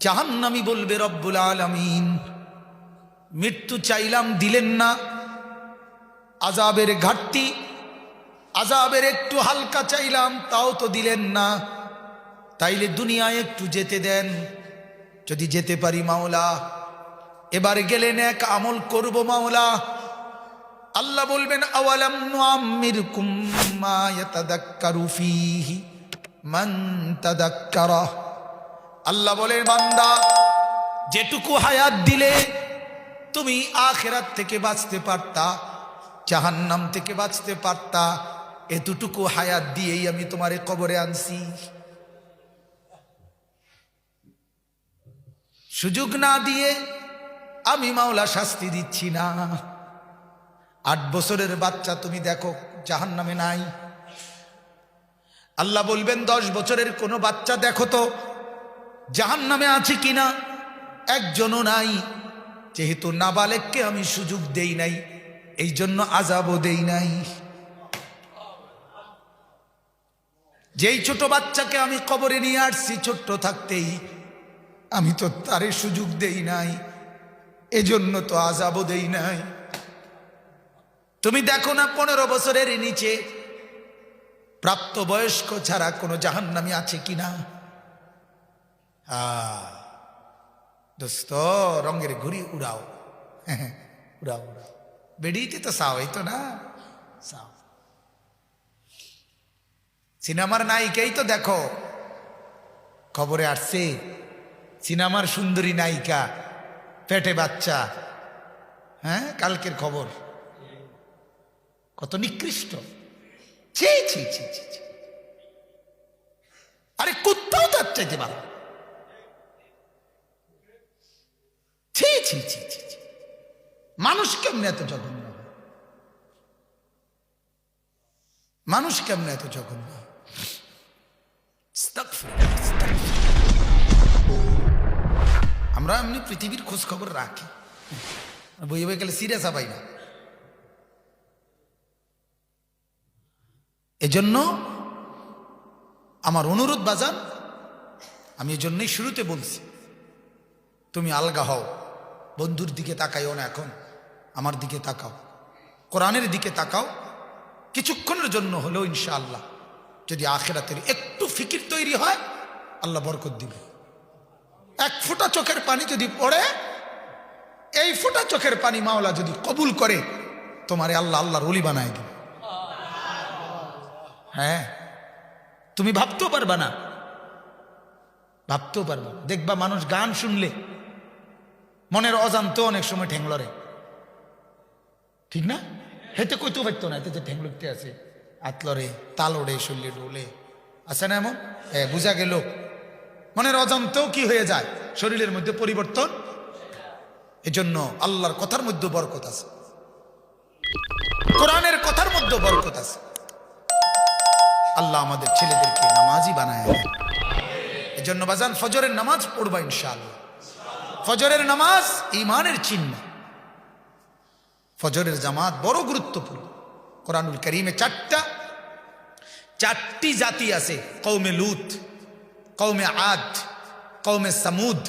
জাহান্নামি বলবে, রব্বুল আলমিন, মৃত্যু চাইলাম, দিলেন না। আজাবের ঘাটতি আজাবের একটু হালকা চাইলাম, তাও তো দিলেন না। তাইলে দুনিয়ায় একটু যেতে দেন। যদি যেতে পারি মাওলা, এবার গেলেন এক আমল করব মাওলা। আল্লাহ বলবেন, আওয়ালাম নুআম্মির কুম্মা ইয়াতাদাক্কারু মান আল্লাহ বলেন, বান্দা, যেটুকু হায়াত দিলে তুমি আখেরাত থেকে বাঁচতে পারতা, জাহান্নাম থেকে বাঁচতে পারতা, এতটুকু হায়াত দিয়েই আমি তোমারে কবরে আনছি। সুযোগ না দিয়ে আমি মাওলা শাস্তি দিচ্ছি না। আট বছরের বাচ্চা তুমি দেখো জাহান নামে নাই। আল্লাহ বলবেন, দশ বছরের কোনো বাচ্চা দেখো তো জাহান নামে আছে কিনা? একজনও নাই। যেহেতু নাবালেককে আমি সুযোগ দেই নাই এই জন্য আজাবও দেই নাই। যেই ছোট বাচ্চাকে আমি কবরে নিয়ে আসছি, ছোট্ট থাকতেই আমি তো তারে সুযোগ দেই নাই, এজন্য তো আজাবও দেই নাই। তুমি দেখো না পনেরো বছরের নিচে প্রাপ্ত বয়স্ক ছাড়া কোনো জাহান্নামি আছে কিনা? দোস্ত, রঙের ঘুরি উড়াও। উড়াও উড়াও। বেরিয়েতে তো সাও এই তো না? সাও সিনেমার নায়িকাই তো দেখো। খবরে আসছে, সিনেমার সুন্দরী নায়িকা পেটে বাচ্চা। হ্যাঁ কালকের খবর। কত নিকৃষ্ট। ছি ছি ছি ছি। আরে কুত্তাও তার চাইতে ভালো। ছি ছি ছি। মানুষ কেমনে এত জঘন্য মানুষ কেমনে এত জঘন্য। আমরা এমনি পৃথিবীর খোঁজ খবর রাখি। বই বই গেলে সিরিয়াস হবাই না? এজন্য আমার অনুরোধ বাজান, আমি এজন্যই শুরুতে বলছি, তুমি আলগা হও। বন্ধুর দিকে তাকাইও না এখন। আমার দিকে তাকাও। কোরআনের দিকে তাকাও। কিছুক্ষণের জন্য হলেও ইনশাআল্লাহ যদি আখেরাতের একটু ফিকির তৈরি হয়, আল্লাহ বরকত দিবে। এক ফোঁটা চোখের পানি যদি পড়ে, এই ফোঁটা চোখের পানি মাওলা যদি কবুল করে, তোমারে আল্লাহ আল্লাহর অলি বানায় দিবে। হ্যাঁ তুমি ভাবতেও পারবা না। ভাবতেও পারবা দেখবা মানুষ গান শুনলে মনের অজান্ত অনেক সময় ঠেংলরে। ঠিক না? হেতে কইতেও পারতো না, এতে যে ঠেংলুকতে আছে, আতলরে তালড়ে শরীরে ডোলে আছে না এমন? হ্যাঁ বুঝা গেল। মনের অজান্তেও কি হয়ে যায়? শরীরের মধ্যে পরিবর্তন? এজন্য আল্লাহর কথার মধ্যে বরকত আছে। কোরআনের কথার মধ্যে বরকত আছে। আল্লাহ আমাদের ছেলেদেরকে নামাজই বানায় এজন্য বাজান ফজরের নামাজ পড়বা ইনশাআল্লাহ। ফজরের নামাজ ইমানের চিহ্ন। ফজরের জামাত বড় গুরুত্বপূর্ণ। কোরআনুল করিমে চারটা, চারটি জাতি আছে কৌমে লুত কৌমে আদ কৌমে সামুদ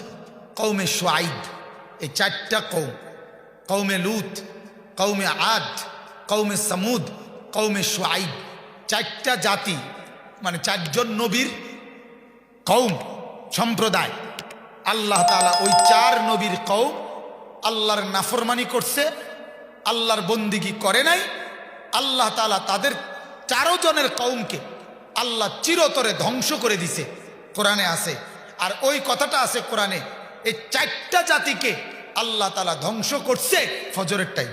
কৌমে সোয়াইদ এই চারটা কৌম কৌমে লুত কৌমে আদ কৌমে সামুদ কৌমে সোয়াইদ চারটা জাতি মানে চারজন নবীর কৌম সম্প্রদায়। আল্লাহ তালা ওই চার নবীর কৌ আল্লাহর নাফরমানি করছে, আল্লাহর বন্দিগি করে নাই, আল্লাহ তালা তাদের চারো জনের কৌমকে আল্লাহ চিরতরে ধ্বংস করে দিছে। কোরআনে আছে, আর ওই কথাটা আছে কোরআনে, এই চারটা জাতিকে আল্লাহ তালা ধ্বংস করছে ফজরের টাইম